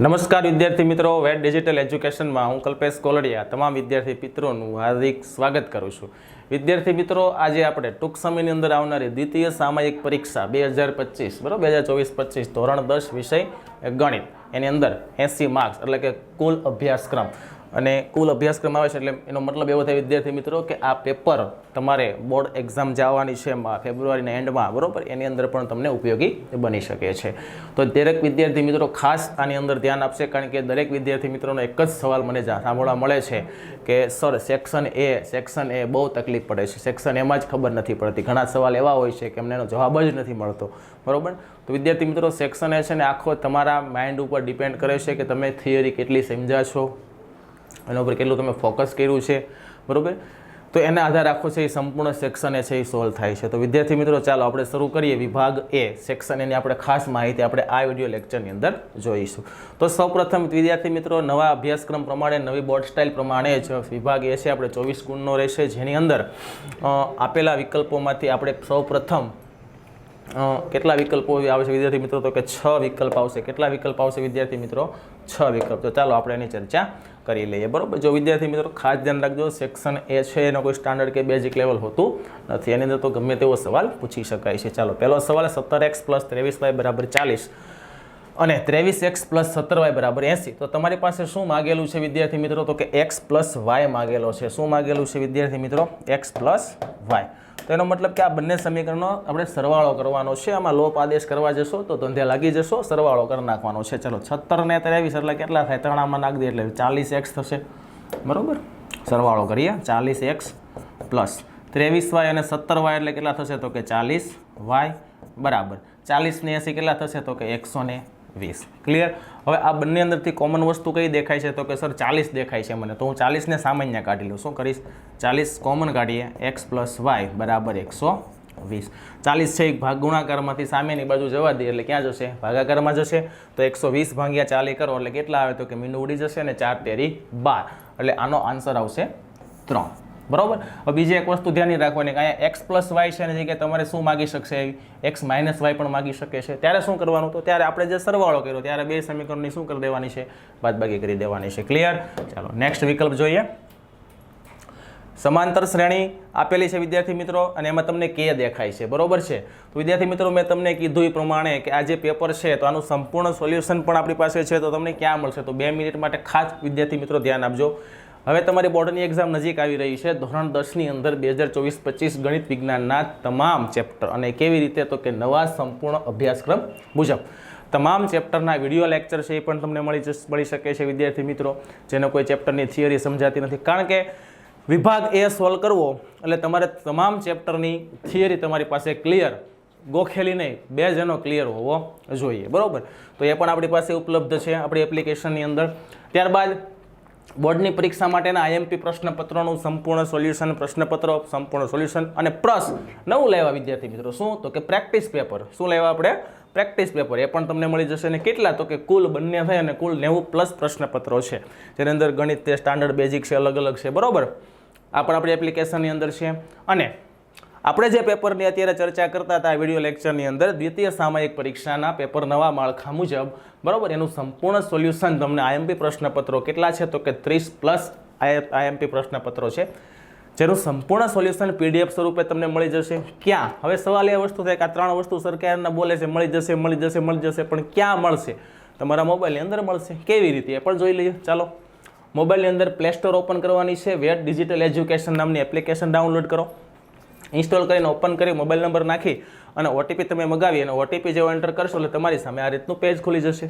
નમસ્કાર વિદ્યાર્થી મિત્રો વેટ ડિજિટલ એજ્યુકેશનમાં હું કલ્પેશ કોલડિયા, તમામ વિદ્યાર્થી મિત્રોનું હાર્દિક સ્વાગત કરું છું. વિદ્યાર્થી મિત્રો, આજે આપણે ટૂંક સમયની અંદર આવનારી દ્વિતીય સામાયિક પરીક્ષા બે હજાર પચીસ, બરાબર? બે હજાર ચોવીસ પચીસ, ધોરણ દસ વિષય ગણિત. એની અંદર એંસી માર્ક્સ એટલે કે કુલ અભ્યાસક્રમ. અને કુલ અભ્યાસક્રમ આવે છે એટલે એનો મતલબ એવો થાય, વિદ્યાર્થી મિત્રો, કે આ પેપર તમારે બોર્ડ એક્ઝામ જવાની છે ફેબ્રુઆરીના એન્ડમાં બરાબર? એની અંદર પણ તમને ઉપયોગી બની શકે છે. તો દરેક વિદ્યાર્થી મિત્રો ખાસ આની અંદર ધ્યાન આપશે, કારણ કે દરેક વિદ્યાર્થી મિત્રોનો એક જ સવાલ મને સાંભળવા મળે છે કે, sir section A section A બહુ તકલીફ પડે છે. સેક્શન એમાં જ ખબર નથી પડતી. ઘણા સવાલ એવા હોય છે કે એમને એનો જવાબ જ નથી મળતો. બરાબર? તો વિદ્યાર્થી મિત્રો સેક્શન એ છે ને આખો તમારા માઇન્ડ ઉપર ડિપેન્ડ કરે છે કે તમે થિયરી કેટલી સમજ્યા છો? એના ઉપર કેટલું તમે ફોકસ કર્યું છે, બરાબર? તો એના આધાર આખો છે એ સંપૂર્ણ સેક્શન છે એ સોલ્વ થાય છે. તો વિદ્યાર્થી મિત્રો, ચાલો આપણે શરૂ કરીએ વિભાગ એ સેક્શન એની આપણે ખાસ માહિતી આપણે આ વીડિયો લેક્ચરની અંદર જોઈશું. તો સૌપ્રથમ વિદ્યાર્થી મિત્રો, નવા અભ્યાસક્રમ પ્રમાણે, નવી બોર્ડ સ્ટાઇલ પ્રમાણે જ વિભાગ એ છે આપણે ચોવીસ ગુણનો રહેશે. જેની અંદર આપેલા વિકલ્પોમાંથી આપણે સૌપ્રથમ કેટલા વિકલ્પો આવે છે વિદ્યાર્થી મિત્રો? તો કે છ વિકલ્પ આવશે. કેટલા વિકલ્પ આવશે વિદ્યાર્થી મિત્રો? છ વિકલ્પ. તો ચાલો આપણે એની ચર્ચા કરી લઈએ. બરાબર? જો વિદ્યાર્થી મિત્રો, ખાસ ધ્યાન રાખજો સેક્શન એ છે, એનો કોઈ સ્ટાન્ડર્ડ કે બેઝિક લેવલ હોતું નથી. એની અંદર તો ગમે તેવો સવાલ પૂછી શકાય છે. ચાલો, પહેલો સવાલ સત્તર એક્સ પ્લસ ત્રેવીસ વાય બરાબર ચાલીસ. અને ત્રેવીસ એક્સ પ્લસ સત્તર વાય બરાબર એંસી. તો તમારી પાસે શું માગેલું છે વિદ્યાર્થી મિત્રો? તો કે એક્સ પ્લસ વાય માગેલો છે. શું માગેલું છે વિદ્યાર્થી મિત્રો? X plus Y. તો એનો મતલબ કે આ બંને સમીકરણો આપણે સરવાળો કરવાનો છે, આમાં લોપ આદેશ કરવા જશો તો ધંધે લાગી જશો, સરવાળો કરી નાખવાનો છે. ચલો છત્તર ને ત્રેવીસ એટલે કેટલા થાય? ત્રણામાં નાખી દે એટલે ચાલીસ એક્સ થશે. બરાબર? સરવાળો કરીએ. ચાલીસ એક્સ પ્લસ ત્રેવીસ વાય અને સત્તર વાય એટલે કેટલા થશે? તો કે ચાલીસ વાય. બરાબર. ચાલીસ ને એંસી કેટલા થશે? તો કે એકસો ને વીસ. ક્લિયર હવે આ બંને અંદરથી કોમન વસ્તુ કઈ દેખાય છે? તો કે, સર, ચાલીસ દેખાય છે મને. તો હું ચાલીસને સામાન્ય કાઢી લઉં. શું કરીશ? ચાલીસ કોમન કાઢીએ. એક્સ પ્લસ વાય બરાબર એકસો વીસ. ચાલીસ છે એક ભાગ. ગુણાકારમાંથી સામેની બાજુ જવા દઈએ એટલે ક્યાં જશે? ભાગાકારમાં જશે. તો એકસો વીસ ભાગ્યા ચાલી કરો એટલે કેટલા આવે? તો કે મીંડું ઉડી જશે અને ચાર તેરી બાર. એટલે આનો આન્સર આવશે ત્રણ. બરોબર? હવે બીજી એક વસ્તુ ધ્યાન રાખવાની કે અહીંયા એક્સ પ્લસ વાય છે એની જગ્યાએ તમારે શું માગી શકશે એક્સ માઇનસ વાય પણ માગી શકે છે. ત્યારે શું કરવાનું? તો ત્યારે આપણે જે સરવાળો કર્યો, ત્યારે બે સમીકરણની શું કરી દેવાની છે? બાદબાકી કરી દેવાની છે. ક્લિયર ચાલો નેક્સ્ટ વિકલ્પ જોઈએ. સમાંતર શ્રેણી આપેલી છે વિદ્યાર્થી મિત્રો, અને એમાં તમને કે દેખાય છે. બરોબર છે? તો વિદ્યાર્થી મિત્રો, મેં તમને કીધું એ પ્રમાણે કે આ જે પેપર છે, તો આનું સંપૂર્ણ સોલ્યુશન પણ આપણી પાસે છે. તો તમને ક્યાં મળશે? તો બે મિનિટ માટે ખાસ વિદ્યાર્થી મિત્રો ધ્યાન આપજો. હવે તમારી બોર્ડની એક્ઝામ નજીક આવી રહી છે. ધોરણ દસની અંદર બે હજાર ચોવીસ પચીસ ગણિત વિજ્ઞાનના તમામ ચેપ્ટર અને કેવી રીતે તો કે નવા સંપૂર્ણ અભ્યાસક્રમ મુજબ. તમામ ચેપ્ટરના વીડિયો લેક્ચર છે એ પણ તમને મળી જશ- મળી શકે છે વિદ્યાર્થી મિત્રો. જેનો કોઈ ચેપ્ટરની થિયરી સમજાતી નથી. કારણ કે વિભાગ એ સોલ્વ કરવો એટલે તમારે તમામ ચેપ્ટરની થિયરી તમારી પાસે ક્લિયર ગોખેલી નહીં, બે જણો ક્લિયર હોવો જોઈએ. બરાબર? તો એ પણ આપણી પાસે ઉપલબ્ધ છે આપણી એપ્લિકેશનની અંદર. ત્યારબાદ બોર્ડની પરીક્ષા માટેના આઈએમપી પ્રશ્નપત્રોનું સંપૂર્ણ સોલ્યુશન, પ્રશ્નપત્રો, સંપૂર્ણ સોલ્યુશન અને પ્લસ નવું લેવા વિદ્યાર્થી મિત્રો, શું? તો કે પ્રેક્ટિસ પેપર. શું લેવા આપણે? Practice paper. એ પણ તમને મળી જશે અને કેટલા? તો કે કુલ બંને થાય અને કુલ નેવું પ્લસ પ્રશ્નપત્રો છે. જેની અંદર ગણિત તે સ્ટાન્ડર્ડ બેઝિક છે અલગ અલગ છે. બરોબર? આ પણ આપણી એપ્લિકેશનની અંદર છે. અને આપણે જે પેપરની અત્યારે ચર્ચા કરતા હતા વીડિયો લેક્ચરની અંદર, દ્વિતીય સામાયિક પરીક્ષાના પેપર નવા માળખા મુજબ, બરાબર, એનું સંપૂર્ણ સોલ્યુશન તમને આઈએમપી પ્રશ્નપત્રો કેટલા છે તો કે ત્રીસ પ્લસ આઈએમપી પ્રશ્નપત્રો છે, જેનું સંપૂર્ણ સોલ્યુશન પીડીએફ સ્વરૂપે તમને મળી જશે. ક્યાં? હવે સવાલ એ વસ્તુ થાય કે આ ત્રણ વસ્તુ સરકારના બોલે છે, મળી જશે મળી જશે મળી જશે, પણ ક્યાં મળશે? તમારા મોબાઈલની અંદર મળશે. કેવી રીતે? એ પણ જોઈ લઈએ. ચાલો. મોબાઈલની અંદર પ્લે સ્ટોર ઓપન કરવાની છે. વેટ ડિજિટલ એજ્યુકેશન નામની એપ્લિકેશન ડાઉનલોડ કરો. ઇન્સ્ટોલ કરીને ઓપન કરી, મોબાઈલ નંબર નાખી અને ઓટીપી તમે મગાવી અને ઓટીપી જેવો એન્ટર કરશો એટલે તમારી સામે આ રીતનું પેજ ખુલી જશે.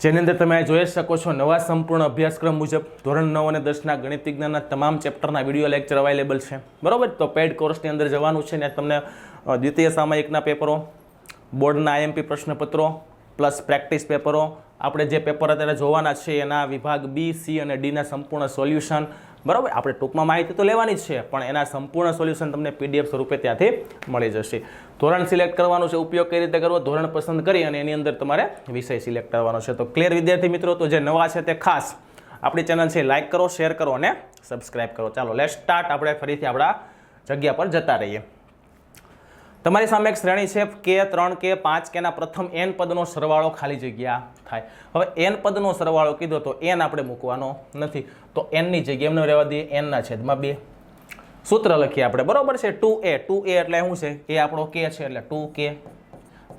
જેની અંદર તમે જોઈ શકો છો નવા સંપૂર્ણ અભ્યાસક્રમ મુજબ ધોરણ નવ અને દસના ગણિત વિજ્ઞાનના તમામ ચેપ્ટરના વીડિયો લેક્ચર અવેલેબલ છે. બરાબર? તો પેડ કોર્સની અંદર જવાનું છે ને તમને દ્વિતીય સામાયિકના પેપરો, બોર્ડના આઈએમપી પ્રશ્નપત્રો પ્લસ પ્રેક્ટિસ પેપરો. આપણે જે પેપર અત્યારે જોવાના છે એના વિભાગ બી સી અને ડીના સંપૂર્ણ સોલ્યુશન બરાબર? આપણે ટૂંકમાં માહિતી તો લેવાની જ છે, પણ એના સંપૂર્ણ સોલ્યુશન તમને પીડીએફ સ્વરૂપે ત્યાંથી મળી જશે. ધોરણ સિલેક્ટ કરવાનું છે, ઉપયોગ કઈ રીતે કરવો? ધોરણ પસંદ કરી અને એની અંદર તમારે વિષય સિલેક્ટ કરવાનો છે. તો ક્લિયર વિદ્યાર્થી મિત્રો, તો જે નવા છે તે ખાસ આપણી ચેનલ છે લાઇક કરો શેર કરો અને સબસ્ક્રાઇબ કરો. ચાલો લેટ સ્ટાર્ટ આપણે ફરીથી આપણા જગ્યા પર જતા રહીએ. તમારી સામે એક શ્રેણી છે કે ત્રણ કે પાંચ કેના પ્રથમ એન પદનો સરવાળો ખાલી જગ્યા થાય. હવે એન પદનો સરવાળો કીધો તો એન આપણે મૂકવાનો નથી. તો એનની જગ્યાએ એમને રહેવા દઈએ એનના છેદમાં બે. સૂત્ર લખીએ આપણે, બરોબર છે? ટુ એ ટુ એ એટલે શું છે? એ આપણો કે છે, એટલે two K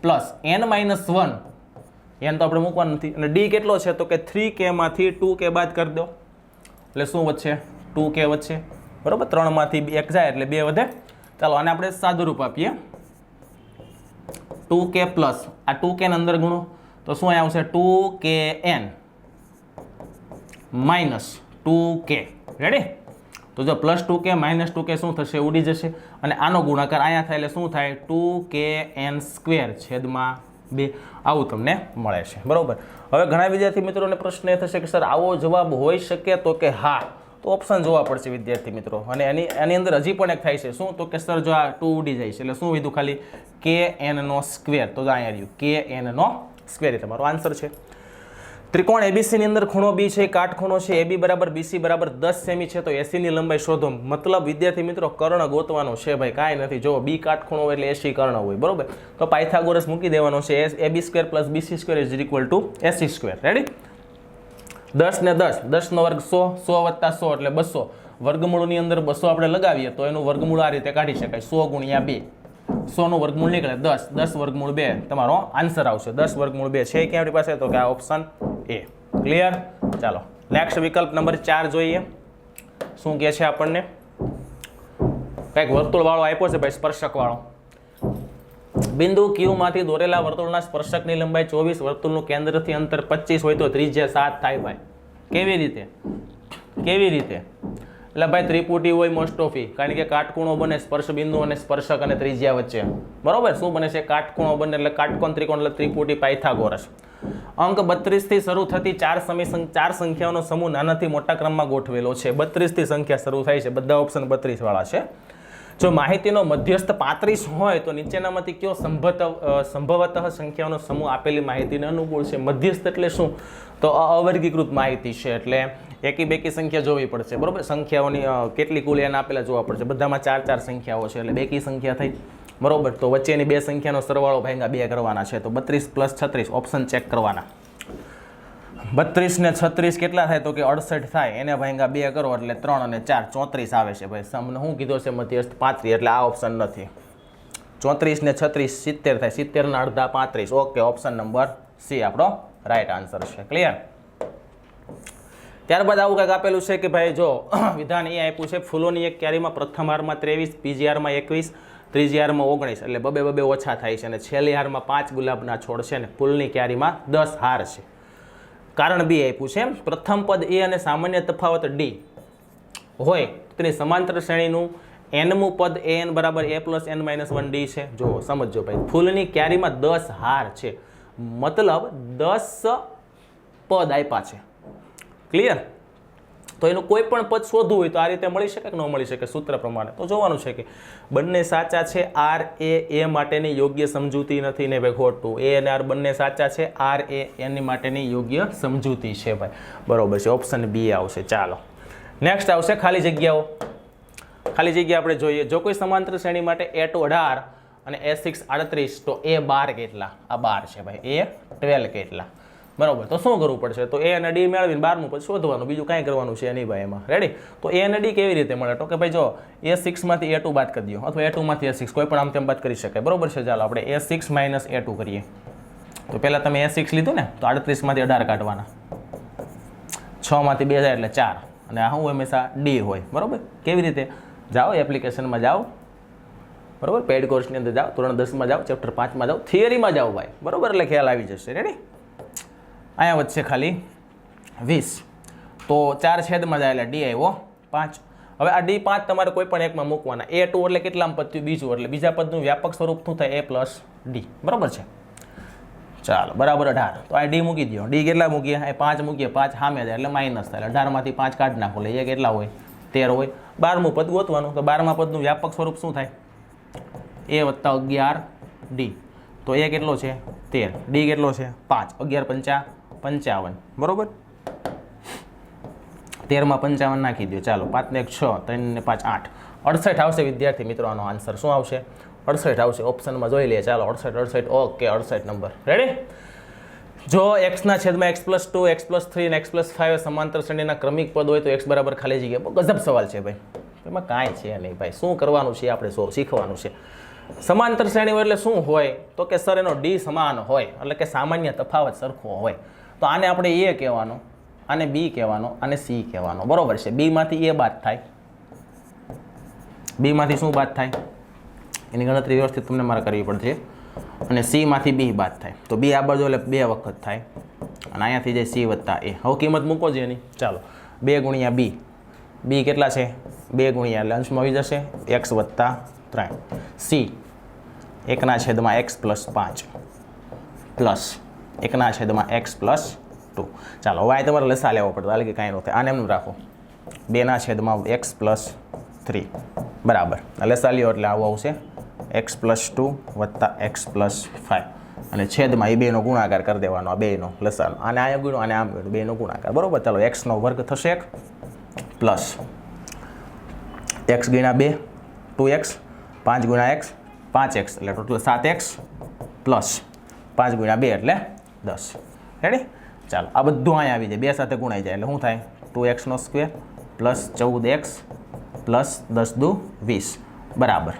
plus N minus one N તો આપણે મૂકવાનું નથી. અને ડી કેટલો છે? તો કે થ્રી કેમાંથી ટુ કે બાદ કરી દો. એટલે શું વધશે? ટુ કે વધશે. બરાબર? ત્રણમાંથી એક જાય એટલે બે વધે. ચાલો, આને આપણે સાદું રૂપ આપીએ. ટુ કે પ્લસ. આ ટુ કે અંદર ગુણો? તો શું અહીંયા આવશે? Two K N? Minus two K. Ready તો જો plus two K minus two K શું થશે? ઉડી જશે. અને આનો ગુણાકાર અહીંયા થાય એટલે શું થાય? ટુ કે એન સ્ક્વેર છેદમાં બે. આવું તમને મળે છે. બરાબર? હવે ઘણા વિદ્યાર્થી મિત્રોને પ્રશ્ન એ થશે કે, સર, આવો જવાબ હોઈ શકે તો કે હા. તો ઓપ્શન જોવા પડશે વિદ્યાર્થી મિત્રો. અને એની એની અંદર હજી પણ એક થાય છે. શું? તો કે સર જો આ ટુ ઉડી જાય છે. એટલે શું વિધું ખાલી? કે એનનો સ્ક્વેર તો અહીંયા રહ્યું. કે એનનો સ્ક્વેર એ તમારો આન્સર છે. ત્રિકોણ એબીસીની અંદર ખૂણો બી છે, કાટખૂણો છે. એબી બરાબર બીસી બરાબર દસ સેમી છે. તો એસીની લંબાઈ શોધો. મતલબ વિદ્યાર્થી મિત્રો, કર્ણ ગોતવાનો છે ભાઈ. કાંઈ નથી. જો બી કાટખૂણો એટલે એસી કર્ણ હોય. બરોબર? તો પાયથાગોરસ મૂકી દેવાનો છે. એ AB square plus BC square is equal to AC square ready દસ ને દસ. દસનો વર્ગ સો સો વત્તા સો એટલે બસો. વર્ગમૂળની અંદર બસો આપણે લગાવીએ તો એનું વર્ગમૂળ આ રીતે કાઢી શકાય. સો ગુણ્યા બે. સોનું વર્ગમૂળ નીકળે. દસ. દસ વર્ગમૂળ બે. તમારો આન્સર આવશે. દસ વર્ગમૂળ બે છે ક્યાં આપણી પાસે? તો કે આ ઓપ્શન એ. ક્લિયર? ચાલો. નેક્સ્ટ વિકલ્પ નંબર ચાર જોઈએ. શું કહે છે આપણને? કંઈક વર્તુળવાળો આપ્યો છે ભાઈ, સ્પર્શકવાળો. બિંદુ ક્યુમાંથી દોરેલા વર્તુળના સ્પર્શકની લંબાઈ ચોવીસ, વર્તુળનું કેન્દ્રથી અંતર પચીસ હોય તો ત્રિજ્યા સાત થાય ભાઈ. કેવી રીતે? કેવી રીતે? એટલે ભાઈ ત્રિપુટી હોય મોસ્ટ ઓફી કારણ કે કાટકુણો બને સ્પર્શ બિંદુ અને સ્પર્શક અને ત્રિજ્યા વચ્ચે. બરોબર? શું બને છે? કાટખૂણો બને એટલે કાટકોણ, ત્રિકોણ એટલે ત્રિપુટી, પાયથાગોરસ. અંક બત્રીસથી શરૂ થતી ચાર સમી ચાર સંખ્યાઓનો સમૂહ નાનાથી મોટા ક્રમમાં ગોઠવેલો છે. બત્રીસથી સંખ્યા શરૂ થાય છે. બધા ઓપ્શન બત્રીસ વાળા છે. જો માહિતીનો મધ્યસ્થ પાંત્રીસ હોય તો નીચેનામાંથી કયો સંભવત અ, સંભવતઃ સંખ્યાઓનો સમૂહ આપેલી માહિતીને અનુકૂળ છે? મધ્યસ્થ એટલે શું? તો અવર્ગીકૃત માહિતી છે એટલે એકી બેકી સંખ્યા જોવી પડશે બરોબર? સંખ્યાઓની કેટલી કુલ એના આપેલા જોવા પડશે? બધામાં ચાર ચાર સંખ્યાઓ છે એટલે બેકી સંખ્યા થઈ. બરોબર? તો વચ્ચેની બે સંખ્યાનો સરવાળો ભાંગા બે કરવાના છે તો બત્રીસ પ્લસ છત્રીસ ઓપ્શન ચેક કરવાના. બત્રીસ ને છત્રીસ કેટલા થાય તો કે અડસઠ થાય, એને ભાંગા બે કરો એટલે ત્રણ અને ચાર, ચોત્રીસ આવે છે ભાઈ. સમને શું કીધો છે મધ્યસ્થ પાંત્રીસ એટલે આ ઓપ્શન નથી. ચોત્રીસ ને છત્રીસ સિત્તેર થાય સિત્તેરના અડધા પાંત્રીસ. ઓકે ઓપ્શન નંબર સી આપણો રાઈટ આન્સર છે. ક્લિયર ત્યારબાદ આવું કંઈક આપેલું છે કે ભાઈ જો, વિધાન એ આપ્યું છે, ફૂલોની એક ક્યારીમાં પ્રથમ હારમાં ત્રેવીસ, બીજી હારમાં એકવીસ, ત્રીજી હારમાં ઓગણીસ, એટલે બબે બબે ઓછા થાય છે. અને છેલ્લી હારમાં પાંચ ગુલાબના છોડ છે અને ફૂલની ક્યારીમાં દસ હાર છે. કારણ બી આપ્યું છે પ્રથમ પદ એ અને સામાન્ય તફાવત ડી. હોય તેની સમાંતર શ્રેણીનું. એનમું પદ એ એન બરાબર A plus N minus one D છે. જો સમજો ભાઈ. ફૂલની ક્યારીમાં દસ હાર છે. મતલબ દસ પદ આપ્યા છે. ક્લિયર તો એનું કોઈ પણ પદ શોધવું હોય તો આ રીતે મળી શકે કે ન મળી શકે સૂત્ર પ્રમાણે? તો જોવાનું છે કે બંને સાચા છે આર એ એ માટેની યોગ્ય સમજૂતી નથી ને ભાઈ ખોટું. એ અને આર બંને સાચા છે આર એ એની માટેની યોગ્ય સમજૂતી છે ભાઈ. બરોબર છે ઓપ્શન બી આવશે. ચાલો. નેક્સ્ટ આવશે ખાલી જગ્યાઓ. ખાલી જગ્યા આપણે જોઈએ. જો કોઈ સમાંતર શ્રેણી માટે એ ટુ અને એ સિક્સ આડત્રીસ, તો એ બાર કેટલા? આ બાર છે ભાઈ. એ ટ્વેલ્વ કેટલા? બરાબર, તો શું કરવું પડશે? તો એ અને ડી મેળવીને બારમું પછી શોધવાનું, બીજું કાંઈ કરવાનું છે નહીં ભાઈ એમાં. રેડી તો એ અને ડી કેવી રીતે મળે? તો કે ભાઈ જો એ સિક્સમાંથી એ ટુ બાદ કરી દો, અથવા એ ટુમાંથી એ સિક્સ કોઈ પણ આમ તેમ બાદ કરી શકાય. બરાબર છે, ચાલો આપણે A six minus A two કરીએ. તો પહેલાં તમે એ સિક્સ લીધું ને, તો આડત્રીસમાંથી અઢાર કાઢવાના. છમાંથી બે જાય એટલે ચાર. અને આ શું હંમેશા ડી હોય, બરાબર? કેવી રીતે? જાઓ એપ્લિકેશનમાં જાઓ. બરોબર? પેડ કોર્સની અંદર જાઓ. ધોરણ દસમાં જાઓ ચેપ્ટર પાંચમાં જાઓ. થિયરીમાં જાઓ ભાઈ. બરોબર? એટલે ખ્યાલ આવી જશે. રેડી અહીંયા વચ્ચે ખાલી વીસ. તો ચાર છેદમાં જાય એટલે ડી આવ્યો પાંચ. હવે આ ડી પાંચ તમારે કોઈ પણ એકમાં મૂકવાના. એ ટુ એટલે કેટલામાં પદ થયું બીજું એટલે બીજા પદનું વ્યાપક સ્વરૂપ શું થાય? A plus D. બરાબર છે? ચાલો, બરાબર અઢાર. તો આ ડી મૂકી દો ડી કેટલા મૂકીએ? એ પાંચ મૂકીએ. પાંચ સામે જાય એટલે માઇનસ થાય. એટલે અઢારમાંથી પાંચ કાઢ નાખો. લઈએ કેટલા હોય? તેર હોય. બારમું પદ ગોતવાનું. તો બારમા પદનું વ્યાપક સ્વરૂપ શું થાય? એ વત્તા અગિયાર ડી. તો એ કેટલો છે? તેર. ડી કેટલો છે? પાંચ. અગિયાર પંચા પંચાવન. બરોબર? તેરમાં પંચાવન નાખી દો ચાલો પાંચ ને એક છ ત્રણ ને પાંચ આઠ. અડસઠ આવશે વિદ્યાર્થી મિત્રો આનો આન્સર શું આવશે? અડસઠ આવશે. ઓપ્શનમાં જોઈ લઈએ ચાલો અડસઠ અડસઠ ઓકે અડસઠ નંબર રેડી જો એક્સના છેદમાં X plus two X plus three અને એક્સ પ્લસ ફાઇવ સમાંતર શ્રેણીના ક્રમિક પદ હોય તો એક્સ બરાબર ખાલી જગ્યા બહુ ગજબ સવાલ છે ભાઈ. એમાં કાંઈ છે નહીં ભાઈ. શું કરવાનું છે? આપણે શું શીખવાનું છે? સમાંતર શ્રેણી હોય એટલે શું હોય? તો કે સર એનો ડી સમાન હોય. એટલે કે સામાન્ય તફાવત સરખો હોય. તો આને આપણે એ કહેવાનો, આને બી કહેવાનો અને સી કહેવાનો. બરાબર છે? બીમાંથી એ બાદ થાય. બીમાંથી શું બાદ થાય? એની ગણતરી વ્યવસ્થિત તમને મારે કરવી પડશે. અને સીમાંથી બી બાદ થાય. તો બી આ બાજુ એટલે બે વખત થાય. અને અહીંયાથી જાય સી વત્તા એ. હવે કિંમત મૂકો છે એની. ચાલો. બે ગુણ્યા બી. બી કેટલા છે? બે ગુણ્યા અંશમાં આવી જશે. એક્સ વત્તા ત્રણ. સી. એકના છેદમાં એક્સ પ્લસ પાંચ. પ્લસ એકના છેદમાં એક્સ પ્લસ ટુ. ચાલો, હવે આ તમારે લસા લેવો પડતો હાલ કે કાંઈ નહોતું આને એમનું રાખો. બેના છેદમાં એક્સ પ્લસ થ્રી. બરાબર. લસા લ્યો એટલે આવું આવશે. એક્સ પ્લસ ટુ વત્તા એક્સ પ્લસ ફાઇવ અને છેદમાં એ બેનો ગુણાકાર કરી દેવાનો, આ બેનો લસાનો આને આ ગુણો અને આમ ગુણો, બેનો ગુણાકાર. બરાબર? ચાલો, એક્સનો વર્ગ થશે એક પ્લસ. એક્સ ગુણ્યા બે, ટુ એક્સ. પાંચ ગુણ્યા એક્સ, પાંચ એક્સ. એટલે ટોટલ સાત એક્સ પ્લસ. પાંચ ગુણ્યા બે એટલે દસ. રેડી ચાલો, આ બધું અહીંયા આવી જાય. બે સાથે ગુણાઈ જાય એટલે શું થાય? ટુ એક્સનો સ્ક્વેર પ્લસ ચૌદ એક્સ પ્લસ દસ દુ વીસ. બરાબર.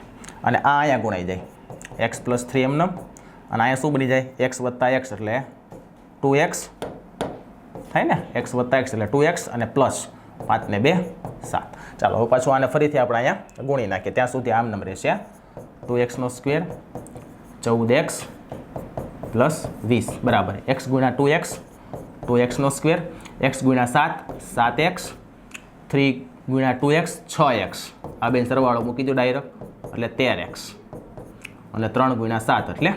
અને આ અહીંયા ગુણાઈ જાય. એક્સ પ્લસ થ્રી એમ નમ અને અહીંયા શું બની જાય? એક્સ વત્તા એક્સ એટલે ટુ એક્સ. થાય ને? એક્સ વત્તા એક્સ એટલે ટુ એક્સ અને પ્લસ પાંચ ને બે સાત. ચાલો, હવે પાછું આને ફરીથી આપણે અહીંયા ગુણી નાખીએ. ત્યાં સુધી આમ નંબર રહેશે. ટુ એક્સનો સ્ક્વેર ચૌદ એક્સ પ્લસ વીસ. બરાબર. એક્સ ગુણ્યા ટુ એક્સ, ટુ એક્સનો સ્ક્વેર, એક્સ ગુણ્યા સાત સાત એક્સ, થ્રી ગુણ્યા ટુ એક્સ, છ એક્સ. આ બેન સરવાળો મૂકી દો ડાયરેક્ટ. એટલે તેર એક્સ. અને ત્રણ ગુણ્યા સાત એટલે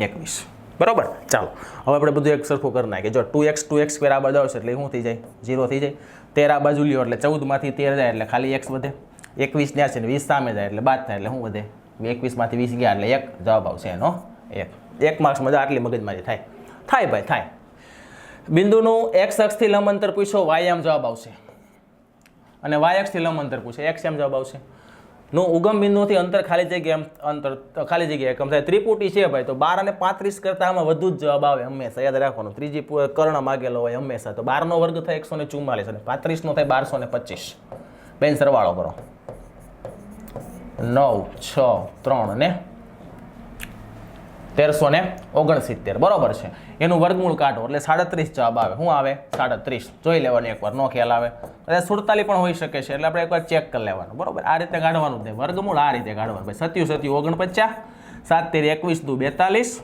એકવીસ. બરોબર? ચાલો. હવે આપણે બધું એક સરખું કરી નાખીએ. જો two X two X square આ બાજુ આવશે એટલે શું થઈ જાય? ઝીરો થઈ જાય. તેર આ બાજુ લ્યો એટલે ચૌદમાંથી તેર જાય એટલે ખાલી એક્સ વધે. એકવીસ ત્યાં છે ને વીસ સામે જાય એટલે બાદ થાય એટલે શું વધે? એકવીસમાંથી વીસ ગયા એટલે એક જવાબ આવશે એનો એક. એક માર્ક્સમાં આટલી મગજમારી થાય. થાય ભાઈ, થાય. બિંદુનું એક્સ અક્ષથી લંબ અંતર પૂછો વાય એમ જવાબ આવશે. અને વાય અક્ષથી લંબ અંતર પૂછે એક્સ એમ જવાબ આવશે. નું ઉગમ બિંદુથી અંતર ખાલી જગ્યા અંતર ખાલી જગ્યાએ કમ થાય. ત્રિપુટી છે ભાઈ, તો બાર અને પાંત્રીસ કરતાં આમાં વધુ જ જવાબ આવે હંમેશા, યાદ રાખવાનું. ત્રીજી કર્ણ માગેલો હોય હંમેશા, તો બારનો વર્ગ થાય એકસો ને ચુમ્માલીસ અને પાંત્રીસનો થાય બારસો ને પચીસ. બેન સરવાળો કરો. નવ, છ, ત્રણ ને તેરસો ને ઓગણસિત્તેર. બરોબર છે. એનું વર્ગમૂળ કાઢો એટલે સાડત્રીસ જવાબ આવે. શું આવે? સાડત્રીસ. જોઈ લેવાનું એકવાર, નો ખ્યાલ આવે. એટલે સુડતાલીસ પણ હોઈ શકે છે. એટલે આપણે એકવાર ચેક કરી લેવાનું. બરોબર? આ રીતે કાઢવાનું જ વર્ગમૂળ આ રીતે કાઢવાનું. ભાઈ, સત્યુ સત્યુ, ઓગણપચાસ. સાત તેરી, એકવીસ, દુ, બેતાલીસ.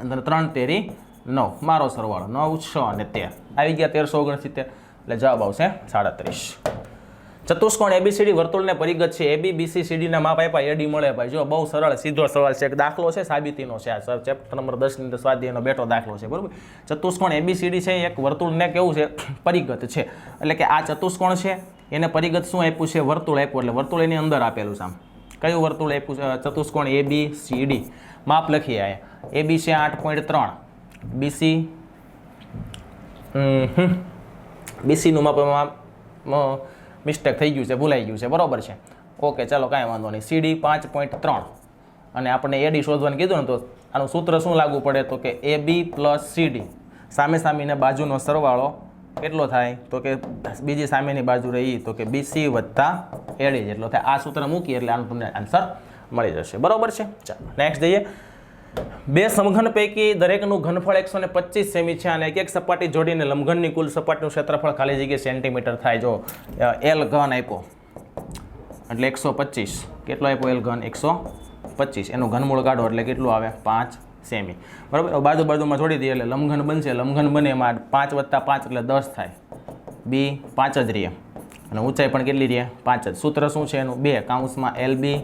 અંદર ત્રણ તેરી, નવ. મારો સરવાળો નવ, છ અને તેર. આવી ગયા તેરસો ઓગણસિત્તેર. એટલે જવાબ આવશે સાડત્રીસ. ચતુષ્કોણ એબીસીડી વર્તુળને પરિગત છે. એબી બીસી સીડીના માપ આપ્યા એડી મળે ભાઈ. જો બહુ સરળ, સીધો સવાલ છે એક દાખલો છે, સાબિતીનો છે આ સર ચેપ્ટર નંબર દસની અંદર સ્વાધ્યાયનો બેઠો દાખલો છે, બરાબર? ચતુષ્કોણ એબીસીડી છે, એક વર્તુળને કેવું છે? પરિગત છે. એટલે કે આ ચતુષ્કોણ છે, એને પરિગત શું આપ્યું છે? વર્તુળ આપ્યું. એટલે વર્તુળ એની અંદર આપેલું છે આમ. કયું વર્તુળ આપ્યું છે? ચતુષ્કોણ એ બી સી ડી માપ લખીએ અહીંયા એ બી છે આઠ પોઈન્ટ ત્રણ. બીસી બીસીનું માપ મિસ્ટેક થઈ ગયું છે, ભૂલાઈ ગયું છે, બરોબર છે. ઓકે ચાલો કાંઈ વાંધો નહીં. સીડી પાંચ પોઈન્ટ ત્રણ. અને આપણે એડી શોધવાનું કીધું ને તો આનું સૂત્ર શું લાગુ પડે? તો કે એ બી પ્લસ સીડી સામે સામેને બાજુનો સરવાળો કેટલો થાય? તો કે બીજી સામેની બાજુ રહી, તો કે બીસી વત્તા એડી જેટલો થાય. આ સૂત્ર મૂકીએ એટલે આનું તમને આન્સર મળી જશે. બરોબર છે? ચાલો નેક્સ્ટ જઈએ. બે સમઘન પૈકી દરેકનું ઘનફળ એકસો ને પચીસ સેમી છે અને એક એક સપાટી જોડીને લંબઘનની કુલ સપાટીનું ક્ષેત્રફળ ખાલી જગ્યાએ સેન્ટીમીટર થાય. જો એલ ઘન આપ્યો. એટલે એકસો પચીસ. કેટલો આપ્યો એલ ઘન? એકસો પચીસ. એનું ઘનમૂળ કાઢો એટલે કેટલું આવે? પાંચ સેમી. બરાબર? બાજુ બાજુમાં જોડી દઈએ એટલે લંબઘન બનશે. લંબઘન બને એમાં પાંચ વત્તા પાંચ એટલે દસ થાય. બી પાંચ જ રહે. અને ઊંચાઈ પણ કેટલી રહે? પાંચ જ. સૂત્ર શું છે એનું? બે. કાઉન્સમાં L B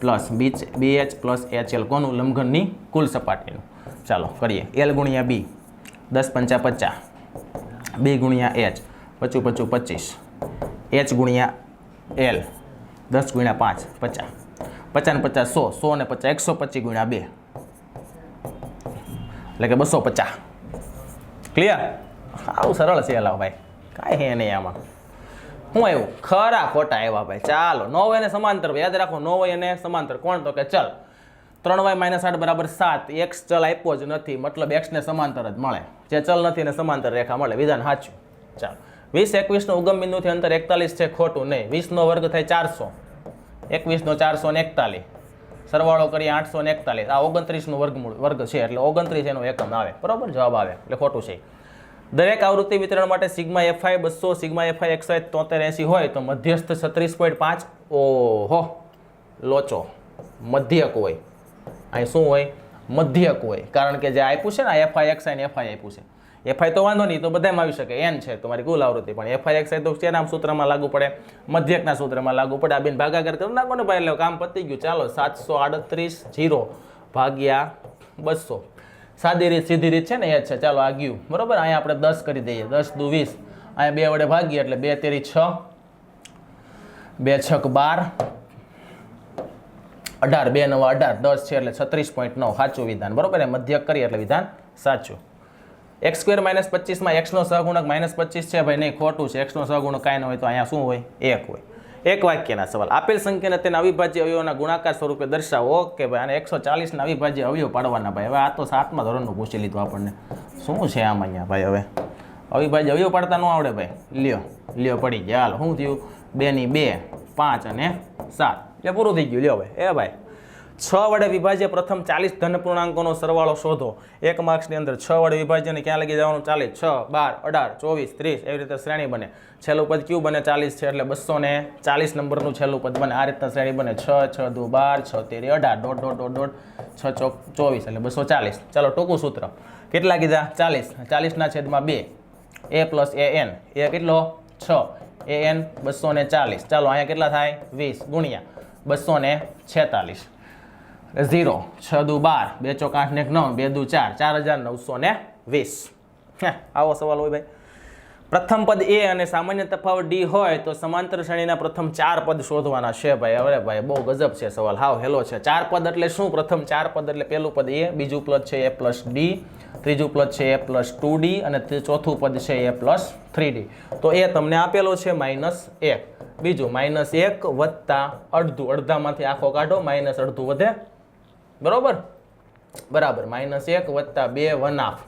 plus beach B H plus H L કોનું લંબઘનની કુલ સપાટીનું? ચાલો કરીએ એલ ગુણ્યા બી દસ પંચા પચાસ બી ગુણ્યા એચ પચું પચું પચીસ. એચ ગુણ્યા એલ દસ ગુણ્યા પાંચ, પચાસ. પચાસ પચાસ સો સો ને પચાસ, એકસો પચીસ ગુણ્યા બે. એટલે કે બસો પચાસ. ક્લિયર આવું સરળ છે એલા ભાઈ કાંઈ હે નહીં આમાં. શું આવ્યું? ખરા ખોટા આવ્યા ભાઈ. ચાલો, નો હોય અને સમાંતર. યાદ રાખો, નો વય અને સમાંતર. કોણ તો કે ચલ. ત્રણ વાય માઇનસ આઠ બરાબર સાત. એક્સ ચલ આપ્યો જ નથી. મતલબ એક્સને સમાંતર જ મળે. જે ચલ નથી એને સમાંતર રેખા મળે. વિધાન સાચું. ચાલો. વીસ એકવીસનો ઉગમ બિંદુથી અંતર એકતાલીસ છે, ખોટું નહીં. વીસનો વર્ગ થાય ચારસો. એકવીસનો ચારસો ને એકતાલીસ. સરવાળો કરીએ આઠસો ને એકતાલીસ. આ ઓગણત્રીસનું વર્ગમૂળ વર્ગ છે, એટલે ઓગણત્રીસ એનો એકમ આવે. બરાબર? જવાબ આવે. એટલે ખોટું છે. દરેક આવૃત્તિ વિતરણ માટે સિગ્મા એફઆઈ બસો, સિગ્મા એફઆઈ એકસો તોતેર એસી હોય તો મધ્યસ્થ છત્રીસ પોઈન્ટ પાંચ. ઓહો, લોચો. મધ્યક હોય. અહીં શું હોય? મધ્યક હોય. કારણ કે જે આપ્યું છે ને એફઆઈ એક્સઆઈ ને એફઆઈ આપ્યું છે. એફઆઈ તો વાંધો નહીં, તો બધામાં આવી શકે. એન છે, તમારી કુલ આવૃત્તિ. પણ એફઆઈ એક્સઆઈ તો શેના સૂત્રમાં લાગુ પડે? મધ્યકના સૂત્રમાં લાગુ પડે. આ બેન ભાગાકાર કરી નાખો ને ભાઈ, એટલે કામ પતી ગયું. ચાલો, સાતસો આડત્રીસ જીરો ભાગ્યા બસો. સાદી રીત, સીધી રીત છે ને, એ જ છે. ચાલો, આ ગયું. બરોબર? અહીંયા આપણે દસ કરી દઈએ. દસ દુ વીસ. અહીંયા બે વડે ભાગીએ એટલે બે તેરી છ. બે છક બાર. અઢાર. બે નવા, અઢાર. દસ છે એટલે છત્રીસ પોઈન્ટ નવ. સાચું વિધાન. બરાબર? એ મધ્યક કરીએ એટલે વિધાન સાચું. એક્સ સ્ક્વેર માઇનસ પચીસમાં એક્સનો સહગુણક માઇનસ પચીસ છે. ભાઈ, નહીં, ખોટું છે. એક્સનો સહગુણક કાંઈ ન હોય તો અહીંયા શું હોય? એક હોય. એક વાક્યના સવાલ. આપેલ સંખ્યાને તેના અવિભાજ્ય અવયવોના ગુણાકાર સ્વરૂપે દર્શાવો ઓકે ભાઈ અને એકસો ચાલીસના અવિભાજ્ય અવયવ પાડવાના ભાઈ. હવે આ તો સાતમા ધોરણનું પૂછી લીધું આપણને. શું છે આમ અહીંયા ભાઈ હવે? અવિભાજ્ય અવયવ પાડતા ન આવડે ભાઈ. લ્યો લ્યો, પડી ગયા. હાલ, શું થયું? બેની બે, પાંચ અને સાત. એટલે પૂરું થઈ ગયું. લ્યો ભાઈ એ ભાઈ. છ વડે વિભાજ્ય પ્રથમ ચાલીસ ધન પૂર્ણાંકોનો સરવાળો શોધો. એક માર્ક્સની અંદર છ વડે વિભાજ્યને ક્યાં લગી જવાનું ચાલીસ, છ, બાર, અઢાર, ચોવીસ, ત્રીસ. એવી રીતે શ્રેણી બને. છેલ્લું પદ કયું બને? ચાલીસ છે એટલે બસો ને ચાલીસ નંબરનું છેલ્લું પદ બને. આ રીતના શ્રેણી બને. છ છ, દુ, બાર, છ, તેરી, અઢાર. દોઢ દોઢ દોઢ દોઢ, છ, ચોક, ચોવીસ એટલે બસો ચાલીસ. ચાલો, ટૂંકું સૂત્ર. કેટલા કીધા? ચાલીસ. ચાલીસના છેદમાં બે. એ પ્લસ એ એન. એ કેટલો? છ. એ એન બસો ને ચાલીસ. ચાલો, અહીંયા કેટલા થાય? વીસ. ગુણ્યા બસો છેતાલીસ. ઝીરો, છ દુ બાર, બે ચોક આઠ ને એક નવ, બે દુ ચાર ચાર હજાર નવસો ને વીસ. આવો સવાલ હોય ભાઈ. પ્રથમ પદ એ અને સામાન્ય તફાવત ડી હોય તો સમાંતર શ્રેણીના પ્રથમ ચાર પદ શોધવાના છે ભાઈ. અરે ભાઈ, બહુ ગજબ છે સવાલ. હાવ, હેલો છે. ચાર પદ એટલે શું? પ્રથમ ચાર પદ એટલે પહેલું પદ એ, બીજું પદ છે એ પ્લસ ડી, ત્રીજું પદ છે એ પ્લસ ટુ ડી અને ચોથું પદ છે એ પ્લસ થ્રી ડી. તો એ તમને આપેલો છે માઇનસ એક. બીજું માઇનસ એક વત્તા અડધું. અડધામાંથી આખો કાઢો, માઇનસ અડધું વધે. બરોબર? બરાબર, માઇનસ એક વત્તા બે વન હાફ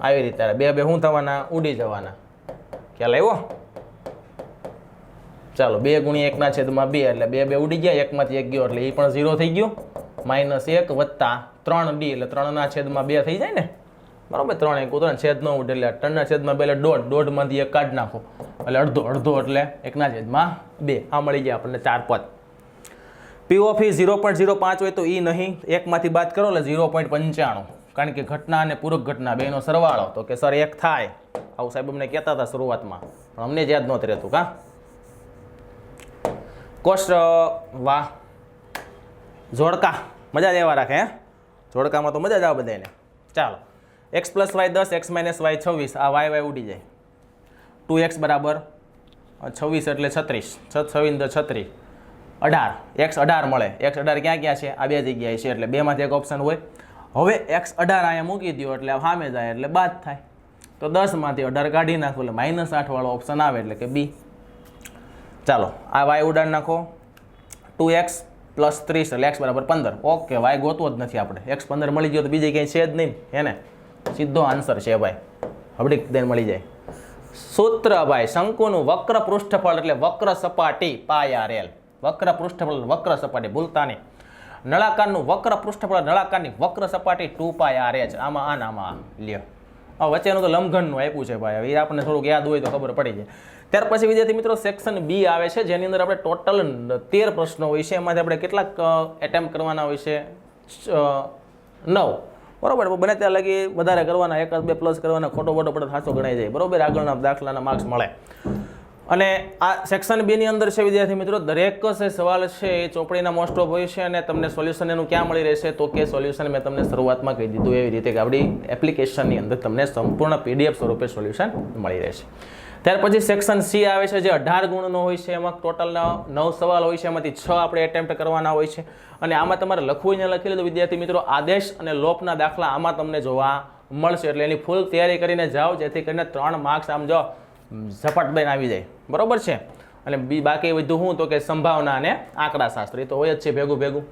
આવી રીતે બે બે શું થવાના? ઉડી જવાના. ખ્યાલ આવ્યો? ચાલો, બે ગુણ્યા એકના છેદમાં બે, એટલે બે બે ઉડી ગયા, એકમાંથી એક ગયો, એટલે એ પણ ઝીરો થઈ ગયું. માઇનસ એક વત્તા ત્રણ ડી, એટલે ત્રણના છેદમાં બે થઈ જાય ને? બરાબર, ત્રણ એક ત્રણ છેદ ન ઉડે, એટલે ત્રણના છેદમાં બે, એટલે દોઢ, દોઢમાંથી એક કાઢી નાખો. એટલે અડધો અડધો એટલે એકના છેદમાં બે. આ મળી ગયા આપણને ચાર પદ પીઓફી ઝીરો પોઈન્ટ ઝીરો પાંચ હોય તો એ નહીં. એકમાંથી બાદ કરો એટલે ઝીરો પોઈન્ટ પંચાણું. કારણ કે ઘટના અને પૂરક ઘટના બેનો સરવાળો. તો કે સર એક થાય. આવું સાહેબ અમને કહેતા હતા શરૂઆતમાં. પણ અમને જ યાદ નહોતું રહેતું, કા? કોસ્ટ વાહ. જોડકા. મજા જ એવા રાખે, હે? જોડકામાં તો મજા જ આવે બધાને ચાલો. એક્સ પ્લસ વાય દસ એક્સ માઇનસ વાય છવ્વીસ. આ વાય વાય ઉડી જાય. ટુ એક્સ બરાબર છવ્વીસ એટલે છત્રીસ. છ છવ્વીસ છત્રીસ. અઢાર. એક્સ અઢાર મળે. એક્સ અઢાર ક્યાં ક્યાં છે? આ બે જગ્યાએ છે, એટલે બેમાંથી એક ઓપ્શન હોય. હવે એક્સ અઢાર અહીંયા મૂકી દો એટલે સામે જાય, એટલે બાદ થાય. તો દસમાંથી અઢાર કાઢી નાખો, એટલે માઇનસ આઠવાળો ઓપ્શન આવે, એટલે કે બી ચાલો, આ વાય ઉડાડ નાખો. ટુ એક્સ પ્લસ ત્રીસ, એટલે એક્સ બરાબર પંદર. ઓકે વાય ગોતવો જ નથી આપણે. એક્સ પંદર મળી ગયો તો બીજે ક્યાંય છે જ નહીં, હે ને? સીધો આન્સર છે ભાઈ હબડીક દેન મળી જાય. સૂત્ર ભાઈ શંકુનું વક્ર પૃષ્ઠફળ, એટલે વક્ર સપાટી પાય રેલ. વક્ર પૃષ્ઠફળ વક્ર સપાટી ભૂલતા નહીં નળાકારનું વક્ર પૃષ્ઠફળ નળાકારની વક્ર સપાટી ટુ પાય આર એચ આમાં આ ને આમાં લ્યો. આ વચ્ચેનું તો લંબઘનનું આપ્યું છે ભાઈ. હવે એ આપણને થોડુંક યાદ હોય તો ખબર પડી જાય. ત્યાર પછી વિદ્યાર્થી મિત્રો સેક્શન બી આવે છે. જેની અંદર આપણે ટોટલ તેર પ્રશ્નો હોય છે. એમાંથી આપણે કેટલાક એટેમ્પ કરવાના હોય છે. નવ. બરાબર? બને ત્યાં લગી વધારે કરવાના, એક, બે પ્લસ કરવાના ખોટો ખોટો પડે સાચો ગણાઈ જાય. બરાબર? આગળના દાખલાના માર્ક્સ મળે. અને આ સેક્શન બેની અંદર છે, વિદ્યાર્થી મિત્રો, દરેક જે સવાલ છે, એ ચોપડીના મોસ્ટ ઓફ હોય છે અને તમને સોલ્યુશન એનું ક્યાં મળી રહેશે, તો કે સોલ્યુશન મેં તમને શરૂઆતમાં કહી દીધું એવી રીતે કે આપણી એપ્લિકેશનની અંદર તમને સંપૂર્ણ પીડીએફ સ્વરૂપે સોલ્યુશન મળી રહેશે. ત્યાર પછી સેક્શન સી આવે છે, જે અઢાર ગુણનો હોય છે, એમાં ટોટલ નવ સવાલ હોય છે, એમાંથી છ આપણે એટેમ્પ્ટ કરવાના હોય છે. અને આમાં તમારે લખવું ને લખી લીધું, વિદ્યાર્થી મિત્રો, આદેશ અને લોપના દાખલા આમાં તમને જોવા મળશે. એટલે એની ફૂલ તૈયારી કરીને જાઓ, જેથી કરીને ત્રણ માર્ક્સ આમ જો ઝપટ દઈને આવી જાય. બરાબર છે? અને બી બાકી બધું શું? તો કે સંભાવના અને આંકડાશાસ્ત્ર. એ તો હોય જ છે, ભેગું ભેગું.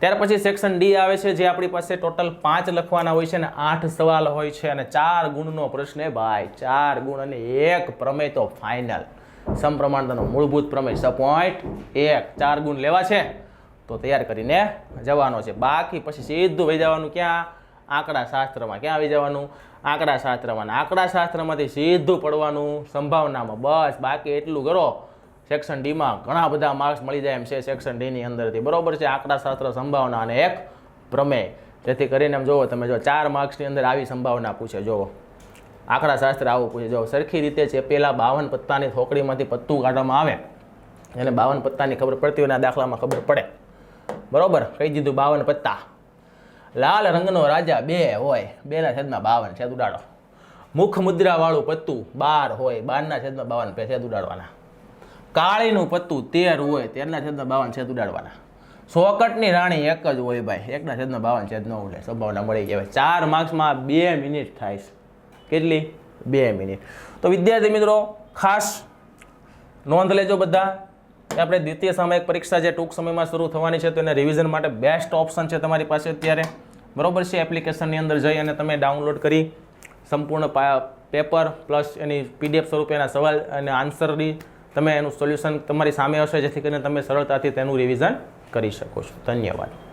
ત્યાર પછી સેક્શન ડી આવે છે, જે આપણી પાસે ટોટલ પાંચ લખવાના હોય છે અને આઠ સવાલ હોય છે અને ચાર ગુણનો પ્રશ્ન ભાઈ, ચાર ગુણ અને એક પ્રમેય તો ફાઇનલ સમપ્રમાણતાનો મૂળભૂત પ્રમેય સ પોઈન્ટ એક. ચાર ગુણ લેવા છે? તો તૈયાર કરીને જવાનો છે. બાકી પછી સીધું વહી જવાનું ક્યાં? આંકડા શાસ્ત્રમાં ક્યાં આવી જવાનું? આંકડા શાસ્ત્રમાં આંકડા શાસ્ત્રમાંથી સીધું પડવાનું સંભાવનામાં. બસ, બાકી એટલું કરો. સેક્શન ડીમાં ઘણા બધા માર્ક્સ મળી જાય એમ છે સેક્શન ડીની અંદરથી. બરોબર છે? આંકડા શાસ્ત્ર સંભાવના અને એક પ્રમેય. જેથી કરીને એમ જુઓ, તમે જો ચાર માર્ક્સની અંદર આવી સંભાવના પૂછે, જુઓ. આંકડા શાસ્ત્ર આવું પૂછે જો સરખી રીતે છે પહેલાં બાવન પત્તાની થોકડીમાંથી પત્તું કાઢવામાં આવે, એને બાવન પત્તાની ખબર પડતી હોય દાખલામાં ખબર પડે. બરોબર? કહી દીધું બાવન પત્તા. લાલ રંગનો રાજા બે હોય, બેના છેદમાં બાવન છેદ ઉડાડો. મુખ મુદ્રાવાળું પત્તું બાર હોય, બારના છેદમાં બાવન છેદ ઉડાડવાના. કાળીનું પત્તું તેર હોય, તેરના છેદમાં બાવન છેદ ઉડાડવાના. સોકટની રાણી એક જ હોય ભાઈ, એકના છેદમાં બાવન છેદ ન ઉડે સંભાવના મળી કહેવાય ચાર માર્ક્સમાં બે મિનિટ થાય કેટલી? બે મિનિટ. તો વિદ્યાર્થી મિત્રો, ખાસ નોંધ લેજો બધા આપણે દ્વિતીય સામાયિક પરીક્ષા જે ટૂંક સમયમાં શરૂ થવાની છે, તો એને રિવિઝન માટે બેસ્ટ ઓપ્શન છે તમારી પાસે અત્યારે. બરોબર છે એપ્લિકેશનની અંદર જઈ અને તમે ડાઉનલોડ કરી સંપૂર્ણ પેપર પ્લસ એની પીડીએફ સ્વરૂપે એના સવાલ અને આન્સરની તમે એનું સોલ્યુશન તમારી સામે હશે, જેથી કરીને તમે સરળતાથી તેનું રિવિઝન કરી શકો છો. ધન્યવાદ.